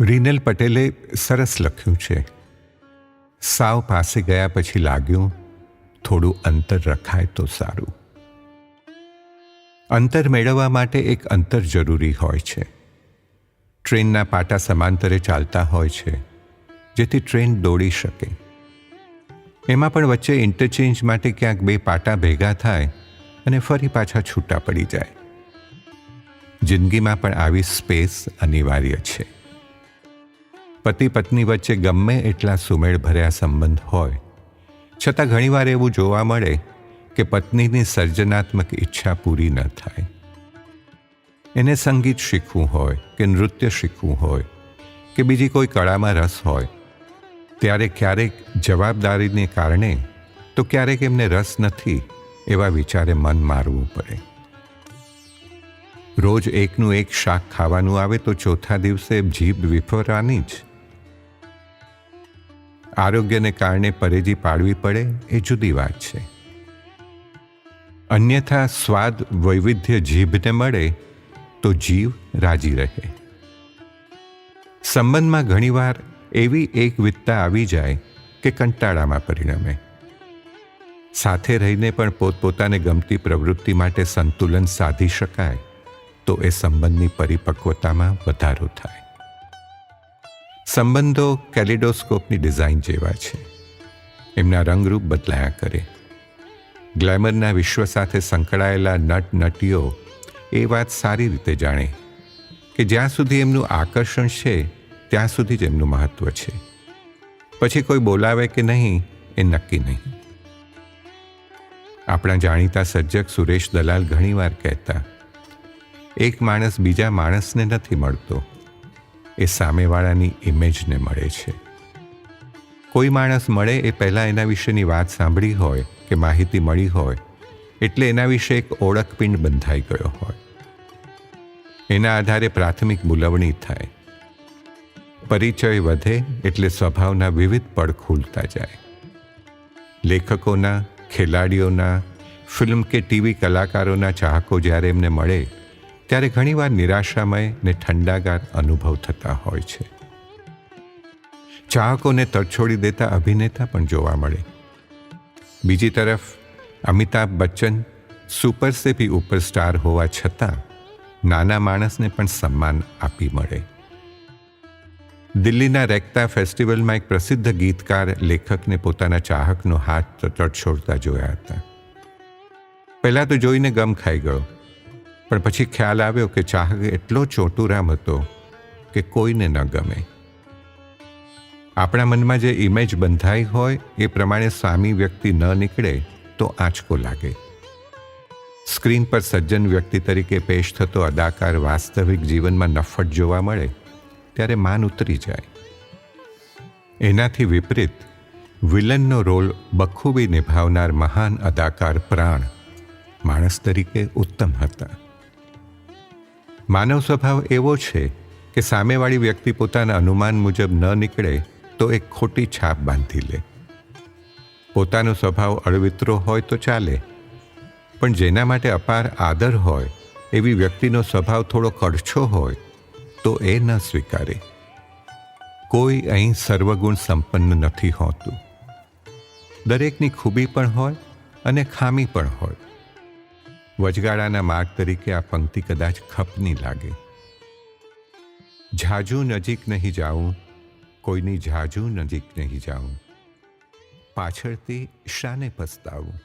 રીનલ પટેલે સરસ લખ્યું છે. સાવ પાસે ગયા પછી લાગ્યું, થોડું અંતર રખાય તો સારું. અંતર મેળવવા માટે એક અંતર જરૂરી હોય છે. ટ્રેનના પાટા સમાંતરે ચાલતા હોય છે, જેથી ટ્રેન દોડી શકે. એમાં પણ વચ્ચે ઇન્ટરચેન્જ માટે ક્યાંક બે પાટા ભેગા થાય અને ફરી પાછા છૂટા પડી જાય. જિંદગીમાં પણ આવી સ્પેસ અનિવાર્ય છે. પતિ પત્ની વચ્ચે ગમે એટલા સુમેળ ભર્યા સંબંધ હોય, છતાં ઘણીવાર એવું જોવા મળે કે પત્નીની સર્જનાત્મક ઈચ્છા પૂરી ન થાય. એને સંગીત શીખવું હોય કે નૃત્ય શીખવું હોય કે બીજી કોઈ કળામાં રસ હોય, ત્યારે ક્યારેક જવાબદારીને કારણે તો ક્યારેક એમને રસ નથી એવા વિચારે મન મારવું પડે. રોજ એકનું એક શાક ખાવાનું આવે તો ચોથા દિવસે જીભ વિફરવાની જ આરોગ્યને કારણે પરેજી પાડવી પડે એ જુદી વાત છે. અન્યથા સ્વાદ વૈવિધ્ય જીભને મળે તો જીવ રાજી રહે. સંબંધમાં ઘણીવાર એવી એકવિધતા આવી જાય કે કંટાળામાં પરિણમે. સાથે રહીને પણ પોતપોતાને ગમતી પ્રવૃત્તિ માટે સંતુલન સાધી શકાય તો એ સંબંધની પરિપક્વતામાં વધારો થાય. સંબંધો કેલિડોસ્કોપની ડિઝાઇન જેવા છે. એમના રંગરૂપ બદલાયા કરે. ગ્લેમરના વિશ્વ સાથે સંકળાયેલા નટ નટીઓ એ વાત સારી રીતે જાણે કે જ્યાં સુધી એમનું આકર્ષણ છે, ત્યાં સુધી જ એમનું મહત્વ છે. પછી કોઈ બોલાવે કે નહીં, એ નક્કી નહીં. આપણા જાણીતા સર્જક સુરેશ દલાલ ઘણીવાર કહેતા, એક માણસ બીજા માણસને નથી મળતો. એ સામેવાળાની ઇમેજને મળે છે. કોઈ માણસ મળે એ પહેલાં એના વિશેની વાત સાંભળી હોય કે માહિતી મળી હોય, એટલે એના વિશે એક ઓળખપિંડ બંધાઈ ગયો હોય. એના આધારે પ્રાથમિક બોલવણી થાય. પરિચય વધે એટલે સ્વભાવના વિવિધ પડ ખુલતા જાય. લેખકોના, ખેલાડીઓના ફિલ્મ કે ટીવી કલાકારોના ચાહકો જ્યારે એમને મળે ત્યારે ઘણીવાર નિરાશામય ને ઠંડાગાર અનુભવ થતા હોય છે. ચાહકોને તરછોડી દેતા અભિનેતા પણ જોવા મળે. બીજી તરફ, અમિતાભ બચ્ચન સુપર સે ભી ઉપર સ્ટાર હોવા છતાં નાના માણસને પણ સન્માન આપી મળે. દિલ્હીના રેકતા ફેસ્ટિવલમાં એક પ્રસિદ્ધ ગીતકાર લેખકને પોતાના ચાહકનો હાથ તડછોડતા જોયા હતા. પહેલાં તો જોઈને ગમ ખાઈ ગયો. પણ પછી ખ્યાલ આવ્યો કે ચાહક એટલો ચોટુરામ હતો કે કોઈને ન ગમે. આપણા મનમાં જે ઇમેજ બંધાઈ હોય, એ પ્રમાણે સામી વ્યક્તિ ન નીકળે તો આંચકો લાગે. સ્ક્રીન પર સજ્જન વ્યક્તિ તરીકે પેશ થતો અદાકાર વાસ્તવિક જીવનમાં નફટ જોવા મળે, ત્યારે માન ઉતરી જાય. એનાથી વિપરીત, વિલનનો રોલ બખૂબી નિભાવનાર મહાન અદાકાર પ્રાણ માણસ તરીકે ઉત્તમ હતા. માનવ સ્વભાવ એવો છે કે સામેવાળી વ્યક્તિ પોતાના અનુમાન મુજબ ન નીકળે તો એક ખોટી છાપ બાંધી લે. પોતાનો સ્વભાવ અળવિત્રો હોય તો ચાલે, પણ જેના માટે અપાર આદર હોય, એવી વ્યક્તિનો સ્વભાવ થોડો કડછો હોય, તો એ ન સ્વીકારે. કોઈ અહીં સર્વગુણ સંપન્ન નથી હોતું. દરેકની ખૂબી પણ હોય અને ખામી પણ હોય. વચગાળાના માર્ગ તરીકે આ પંક્તિ કદાચ ખપની લાગે. ઝાઝુ નજીક નહીં જાઉં, કોઈની ઝાઝુ નજીક નહીં જાઉં. પાછળથી શાને પસ્તાવું.